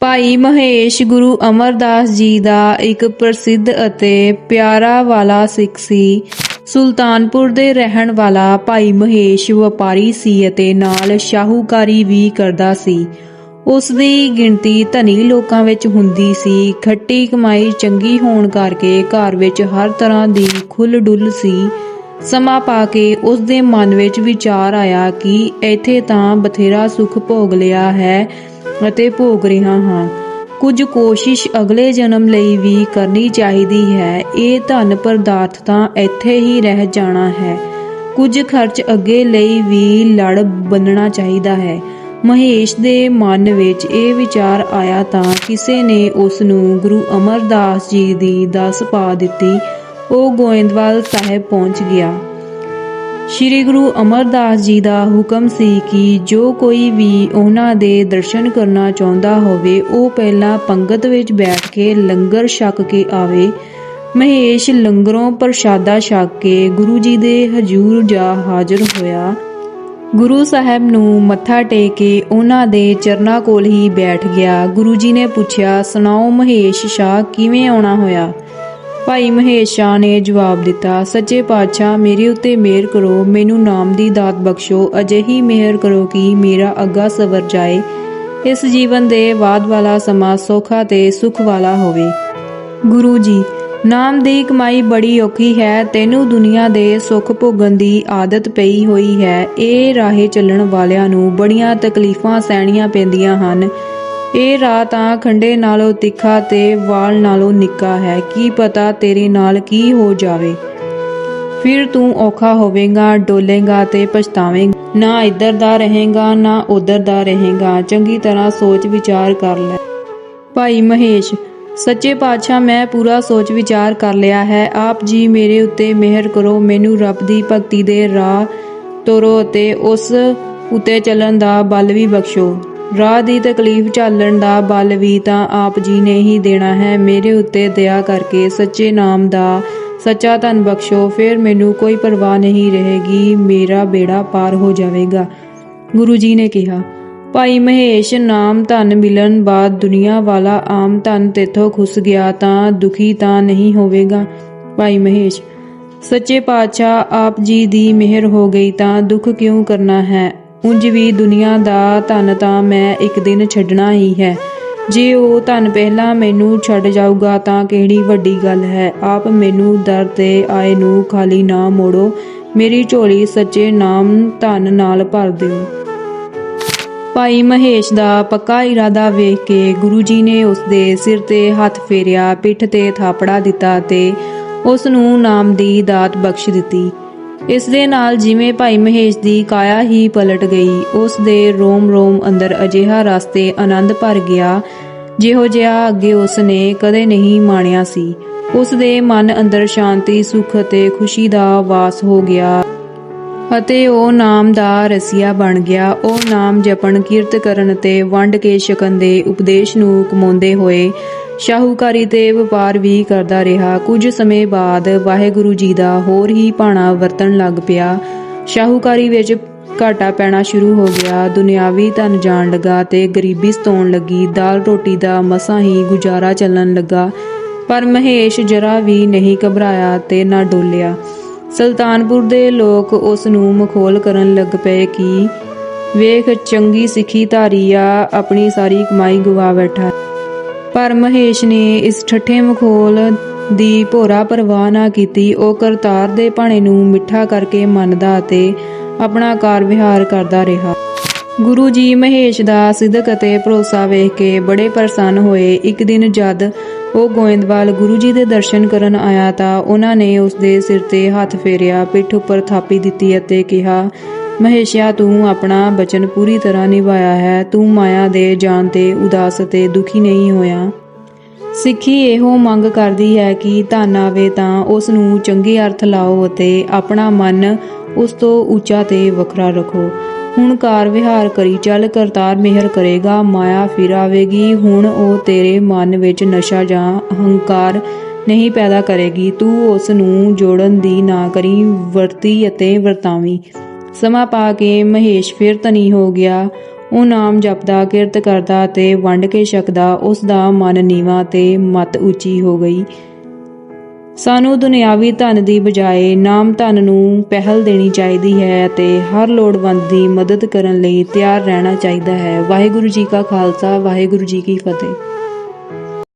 ਭਾਈ ਮਹੇਸ਼ ਗੁਰੂ ਅਮਰਦਾਸ ਜੀ ਦਾ ਇੱਕ ਪ੍ਰਸਿੱਧ ਅਤੇ ਪਿਆਰਾ ਵਾਲਾ ਸਿੱਖ ਸੀ। ਸੁਲਤਾਨਪੁਰ ਦੇ ਰਹਿਣ ਵਾਲਾ ਭਾਈ ਮਹੇਸ਼ ਵਪਾਰੀ ਸੀ ਅਤੇ ਨਾਲ ਸ਼ਾਹੂਕਾਰੀ ਵੀ ਕਰਦਾ ਸੀ। ਉਸ ਦੀ ਗਿਣਤੀ ਧਨੀ ਲੋਕਾਂ ਵਿੱਚ ਹੁੰਦੀ ਸੀ। ਖੱਟੀ ਕਮਾਈ ਚੰਗੀ ਹੋਣ ਕਰਕੇ ਘਰ ਵਿੱਚ ਹਰ ਤਰ੍ਹਾਂ ਦੀ ਖੁੱਲ ਡੁੱਲ ਸੀ। ਸਮਾਂ ਪਾ ਕੇ ਉਸ ਦੇ ਮਨ ਵਿੱਚ ਵਿਚਾਰ ਆਇਆ ਕਿ ਇੱਥੇ ਤਾਂ ਬਥੇਰਾ ਸੁੱਖ ਭੋਗ ਲਿਆ ਹੈ। ਅਤੇ ਭੋਗ ਰਿਹਾ ਹਾਂ। ਕੁਝ ਕੋਸ਼ਿਸ਼ ਅਗਲੇ ਜਨਮ ਲਈ ਵੀ ਕਰਨੀ ਚਾਹੀਦੀ ਹੈ। ਇਹ ਧਨ ਪਦਾਰਥ ਤਾਂ ਇੱਥੇ ਹੀ ਰਹਿ ਜਾਣਾ ਹੈ। ਕੁਝ ਖਰਚ ਅੱਗੇ ਲਈ ਵੀ ਲੜ ਬੰਨਣਾ ਚਾਹੀਦਾ ਹੈ। ਮਹੇਸ਼ ਦੇ ਮਨ ਵਿੱਚ ਇਹ ਵਿਚਾਰ ਆਇਆ ਤਾਂ ਕਿਸੇ ਨੇ ਉਸ ਨੂੰ ਗੁਰੂ ਅਮਰਦਾਸ ਜੀ ਦੀ ਦੱਸ ਪਾ ਦਿੱਤੀ। ਉਹ ਗੋਇੰਦਵਾਲ ਸਾਹਿਬ ਪਹੁੰਚ ਗਿਆ। ਸ਼੍ਰੀ ਗੁਰੂ ਅਮਰਦਾਸ ਜੀ ਦਾ ਹੁਕਮ ਸੀ ਕਿ ਜੋ ਕੋਈ ਵੀ ਉਹਨਾਂ ਦੇ ਦਰਸ਼ਨ ਕਰਨਾ ਚਾਹੁੰਦਾ ਹੋਵੇ, ਉਹ ਪਹਿਲਾਂ ਪੰਗਤ ਵਿੱਚ ਬੈਠ ਕੇ ਲੰਗਰ ਛਕ ਕੇ ਆਵੇ। ਮਹੇਸ਼ ਲੰਗਰੋਂ ਪ੍ਰਸ਼ਾਦਾ ਛਕ ਕੇ ਗੁਰੂ ਜੀ ਦੇ ਹਜੂਰ ਜਾ ਹਾਜ਼ਰ ਹੋਇਆ। ਗੁਰੂ ਸਾਹਿਬ ਨੂੰ ਮੱਥਾ ਟੇਕ ਕੇ ਉਹਨਾਂ ਦੇ ਚਰਨਾਂ ਕੋਲ ਹੀ ਬੈਠ ਗਿਆ। ਗੁਰੂ ਜੀ ਨੇ ਪੁੱਛਿਆ, ਸੁਣਾਓ ਮਹੇਸ਼, ਸ਼ਾਹ ਕਿਵੇਂ ਆਉਣਾ ਹੋਇਆ? ਭਾਈ ਮਹੇਸ਼ ਸ਼ਾਹ ਨੇ ਜਵਾਬ ਦਿੱਤਾ, ਸੱਚੇ ਪਾਤਸ਼ਾਹ, ਮੇਰੇ ਉੱਤੇ ਮਿਹਰ ਕਰੋ, ਮੈਨੂੰ ਨਾਮ ਦੀ ਦਾਤ ਬਖਸ਼ੋ, ਅਜਿਹੀ ਮਿਹਰ ਕਰੋ ਕਿ ਮੇਰਾ ਅੱਗਾ ਸਵਰ ਜਾਏ। ਇਸ ਜੀਵਨ ਦੇ ਬਾਅਦ ਵਾਲਾ ਸਮਾਂ ਸੌਖਾ ਤੇ ਸੁਖ ਵਾਲਾ ਹੋਵੇ। ਗੁਰੂ ਜੀ, ਨਾਮ ਦੀ ਕਮਾਈ ਬੜੀ ਔਖੀ ਹੈ, ਤੈਨੂੰ ਦੁਨੀਆ ਦੇ ਸੁੱਖ ਭੋਗਣ ਦੀ ਆਦਤ ਪਈ ਹੋਈ ਹੈ। ਇਹ ਰਾਹੇ ਚੱਲਣ ਵਾਲਿਆਂ ਨੂੰ ਬੜੀਆਂ ਤਕਲੀਫਾਂ ਸਹਿਣੀਆਂ ਪੈਂਦੀਆਂ ਹਨ। ਇਹ ਰਾਹ ਤਾਂ ਖੰਡੇ ਨਾਲੋਂ ਤਿੱਖਾ ਤੇ ਵਾਲ ਨਾਲੋਂ ਨਿੱਕਾ ਹੈ। ਕੀ ਪਤਾ ਤੇਰੇ ਨਾਲ ਕੀ ਹੋ ਜਾਵੇ। ਫਿਰ ਤੂੰ ਔਖਾ ਹੋਵੇਂਗਾ, ਡੋਲੇਗਾ ਤੇ ਪਛਤਾਵੇਂਗਾ। ਨਾ ਇੱਧਰ ਦਾ ਰਹੇਗਾ, ਨਾ ਉੱਧਰ ਦਾ ਰਹੇਗਾ। ਚੰਗੀ ਤਰ੍ਹਾਂ ਸੋਚ ਵਿਚਾਰ ਕਰ ਲੈ। ਭਾਈ ਮਹੇਸ਼, ਸੱਚੇ ਪਾਤਸ਼ਾਹ, ਮੈਂ ਪੂਰਾ ਸੋਚ ਵਿਚਾਰ ਕਰ ਲਿਆ ਹੈ। ਆਪ ਜੀ ਮੇਰੇ ਉੱਤੇ ਮਿਹਰ ਕਰੋ। ਮੈਨੂੰ ਰੱਬ ਦੀ ਭਗਤੀ ਦੇ ਰਾਹ ਤੋਰੋ ਅਤੇ ਉਸ ਉੱਤੇ ਚੱਲਣ ਦਾ ਬਲ ਵੀ ਬਖਸ਼ੋ। ਰਾਹ ਦੀ ਤਕਲੀਫ ਝੱਲਣ ਦਾ ਬਲ ਵੀ ਤਾਂ ਆਪ ਜੀ ਨੇ ਹੀ ਦੇਣਾ ਹੈ। ਮੇਰੇ ਉੱਤੇ ਦਇਆ ਕਰਕੇ ਸੱਚੇ ਨਾਮ ਦਾ ਸੱਚਾ ਧਨ ਬਖਸ਼ੋ, ਫਿਰ ਮੈਨੂੰ ਕੋਈ ਪਰਵਾਹ ਨਹੀਂ ਰਹੇਗੀ। ਮੇਰਾ ਬੇੜਾ ਪਾਰ ਹੋ ਜਾਵੇਗਾ, ਗੁਰੂ ਜੀ ਨੇ ਕਿਹਾ। ਭਾਈ ਮਹੇਸ਼, ਨਾਮ ਧਨ ਮਿਲਣ ਬਾਅਦ ਦੁਨੀਆ ਵਾਲਾ ਆਮ ਧਨ ਤੇਥੋਂ ਖੁੱਸ ਗਿਆ ਤਾਂ ਦੁਖੀ ਤਾਂ ਨਹੀਂ ਹੋਵੇਗਾ। ਭਾਈ ਮਹੇਸ਼, ਸੱਚੇ ਪਾਤਸ਼ਾਹ ਆਪ ਜੀ ਦੀ ਮਿਹਰ ਹੋ ਗਈ ਤਾਂ ਦੁੱਖ ਕਿਉਂ ਕਰਨਾ ਹੈ? ਉਂਝ ਵੀ ਦੁਨੀਆ ਦਾ ਧਨ ਤਾਂ ਮੈਂ ਇੱਕ ਦਿਨ ਛੱਡਣਾ ਹੀ ਹੈ। ਜੇ ਉਹ ਧਨ ਪਹਿਲਾਂ ਮੈਨੂੰ ਛੱਡ ਜਾਊਗਾ ਤਾਂ ਕਿਹੜੀ ਵੱਡੀ ਗੱਲ ਹੈ? ਆਪ ਮੈਨੂੰ ਦਰ ਤੇ ਆਏ ਨੂੰ ਖਾਲੀ ਨਾ ਮੋੜੋ। ਮੇਰੀ ਝੋਲੀ ਸੱਚੇ ਨਾਮ ਧਨ ਨਾਲ ਭਰ ਦਿਓ। ਭਾਈ ਮਹੇਸ਼ ਦਾ ਪੱਕਾ ਇਰਾਦਾ ਵੇਖ ਕੇ ਗੁਰੂ ਜੀ ਨੇ ਉਸ ਦੇ ਸਿਰ ਤੇ ਹੱਥ ਫੇਰਿਆ, ਪਿੱਠ ਤੇ ਥਾਪੜਾ ਦਿੱਤਾ ਤੇ ਉਸ ਨੂੰ ਨਾਮ ਦੀ ਦਾਤ ਬਖਸ਼ ਦਿੱਤੀ। ਇਸ ਦੇ ਨਾਲ ਜਿਵੇਂ ਭਾਈ ਮਹੇਸ਼ ਦੀ ਕਾਇਆ ਹੀ ਪਲਟ ਗਈ, ਉਸ ਦੇ ਰੋਮ ਰੋਮ ਅੰਦਰ ਅਜਿਹਾ ਰਸਤੇ ਆਨੰਦ ਭਰ ਗਿਆ, ਜਿਹੋ ਜਿਹਾ ਅੱਗੇ ਉਸ ਨੇ ਕਦੇ ਨਹੀਂ ਮਾਣਿਆ ਸੀ। ਉਸ ਦੇ ਮਨ ਅੰਦਰ ਸ਼ਾਂਤੀ, ਸੁਖ ਅਤੇ ਖੁਸ਼ੀ ਦਾ ਵਾਸ ਹੋ ਗਿਆ ਅਤੇ ਉਹ ਨਾਮ ਦਾ ਰਸੀਆ ਬਣ ਗਿਆ। ਉਹ ਨਾਮ ਜਪਣ, ਕੀਰਤ ਕਰਨ ਤੇ ਵੰਡ ਕੇ ਛਕਣ ਦੇ ਉਪਦੇਸ਼ ਨੂੰ ਕਮਾਉਂਦੇ ਹੋਏ ਸ਼ਾਹੂਕਾਰੀ ਤੇ ਵਪਾਰ ਵੀ ਕਰਦਾ ਰਿਹਾ। ਕੁਝ ਸਮੇਂ ਬਾਅਦ ਵਾਹਿਗੁਰੂ ਜੀ ਦਾ ਹੋਰ ਹੀ ਭਾਣਾ ਵਰਤਣ ਲੱਗ ਪਿਆ। ਸ਼ਾਹੂਕਾਰੀ ਵਿੱਚ ਘਾਟਾ ਪੈਣਾ ਸ਼ੁਰੂ ਹੋ ਗਿਆ। ਦੁਨਿਆਵੀ ਧਨ ਜਾਣ ਲੱਗਾ ਤੇ ਗਰੀਬੀ ਸਤਾਉਣ ਲੱਗੀ। ਦਾਲ ਰੋਟੀ ਦਾ ਮਸਾਂ ਹੀ ਗੁਜ਼ਾਰਾ ਚੱਲਣ ਲੱਗਾ। ਪਰ ਮਹੇਸ਼ ਜਰਾ ਵੀ ਨਹੀਂ ਘਬਰਾਇਆ ਤੇ ਨਾ ਡੋਲਿਆ। ਸੁਲਤਾਨਪੁਰ ਦੇ ਲੋਕ ਉਸ ਨੂੰ ਮਖੌਲ ਕਰਨ ਲੱਗ ਪਏ ਕਿ ਵੇਖ ਚੰਗੀ ਸਿੱਖੀ ਧਾਰੀ ਆ, ਆਪਣੀ ਸਾਰੀ ਕਮਾਈ ਗਵਾ ਬੈਠਾ। ਪਰ ਮਹੇਸ਼ ਨੇ ਇਸ ਠੱਠੇ ਮਖੌਲ ਦੀ ਭੋਰਾ ਪਰਵਾਹ ਨਾ ਕੀਤੀ। ਉਹ ਕਰਤਾਰ ਦੇ ਭਾਣੇ ਨੂੰ ਮਿੱਠਾ ਕਰਕੇ ਮੰਨਦਾ ਅਤੇ ਆਪਣਾ ਕਾਰ ਵਿਹਾਰ ਕਰਦਾ ਰਿਹਾ। ਗੁਰੂ ਜੀ ਮਹੇਸ਼ ਦਾ ਸਿੱਧਕ ਅਤੇ ਭਰੋਸਾ ਵੇਖ ਕੇ ਬੜੇ ਪ੍ਰਸੰਨ ਹੋਏ। ਇੱਕ ਦਿਨ ਜਦ ਉਹ ਗੋਇੰਦਵਾਲ ਗੁਰੂ ਜੀ ਦੇ ਦਰਸ਼ਨ ਕਰਨ ਆਇਆ ਤਾਂ ਉਹਨਾਂ ਨੇ ਉਸ ਦੇ ਸਿਰ ਤੇ ਹੱਥ ਫੇਰਿਆ, ਪਿੱਠ ਉੱਪਰ ਥਾਪੀ ਦਿੱਤੀ ਅਤੇ ਕਿਹਾ ਮਹੇਸ਼ਿਆ ਤੂੰ ਆਪਣਾ ਬਚਨ ਪੂਰੀ ਤਰ੍ਹਾਂ ਨਿਭਾਇਆ ਹੈ। ਤੂੰ ਮਾਇਆ ਦੇ ਜਾਣ ਤੇ ਉਦਾਸ ਤੇ ਦੁਖੀ ਨਹੀਂ ਹੋਇਆ। ਸਿੱਖੀ ਇਹੋ ਮੰਗ ਕਰਦੀ ਹੈ ਕਿ ਧਨ ਆਵੇ ਤਾਂ ਉਸ ਨੂੰ ਚੰਗੇ ਅਰਥ ਲਾਓ ਅਤੇ ਆਪਣਾ ਮਨ ਉਸ ਤੋਂ ਉੱਚਾ ਤੇ ਵੱਖਰਾ ਰੱਖੋ। ਹੁਣ ਕਾਰ ਵਿਹਾਰ ਕਰੀ ਚੱਲ, ਕਰਤਾਰ ਮਿਹਰ ਕਰੇਗਾ। ਮਾਇਆ ਫਿਰ ਆਵੇਗੀ, ਹੁਣ ਉਹ ਤੇਰੇ ਮਨ ਵਿੱਚ ਨਸ਼ਾ ਜਾਂ ਅਹੰਕਾਰ ਨਹੀਂ ਪੈਦਾ ਕਰੇਗੀ। ਤੂੰ ਉਸ ਨੂੰ ਜੋੜਨ ਦੀ ਨਾ ਕਰੀ, ਵਰਤੀ ਅਤੇ ਵਰਤਾਵੀ। ਸਮਾਂ ਪਾ ਕੇ ਮਹੇਸ਼ ਫਿਰ ਧਨੀ ਹੋ ਗਿਆ। ਉਹ ਨਾਮ ਜਪਦਾ, ਕਿਰਤ ਕਰਦਾ ਤੇ ਵੰਡ ਕੇ ਛਕਦਾ। ਉਸ ਦਾ ਮਨ ਨੀਵਾ ਤੇ ਮਤ ਉੱਚੀ ਹੋ ਗਈ। ਸਾਨੂੰ ਦੁਨਿਆਵੀ ਧਨ ਦੀ ਬਜਾਏ ਨਾਮ ਧਨ ਨੂੰ ਪਹਿਲ ਦੇਣੀ ਚਾਹੀਦੀ ਹੈ ਅਤੇ ਹਰ ਲੋੜਵੰਦ ਦੀ ਮਦਦ ਕਰਨ ਲਈ ਤਿਆਰ ਰਹਿਣਾ ਚਾਹੀਦਾ ਹੈ। ਵਾਹਿਗੁਰੂ ਜੀ ਕਾ ਖਾਲਸਾ, ਵਾਹਿਗੁਰੂ ਜੀ ਕੀ ਫਤਿਹ।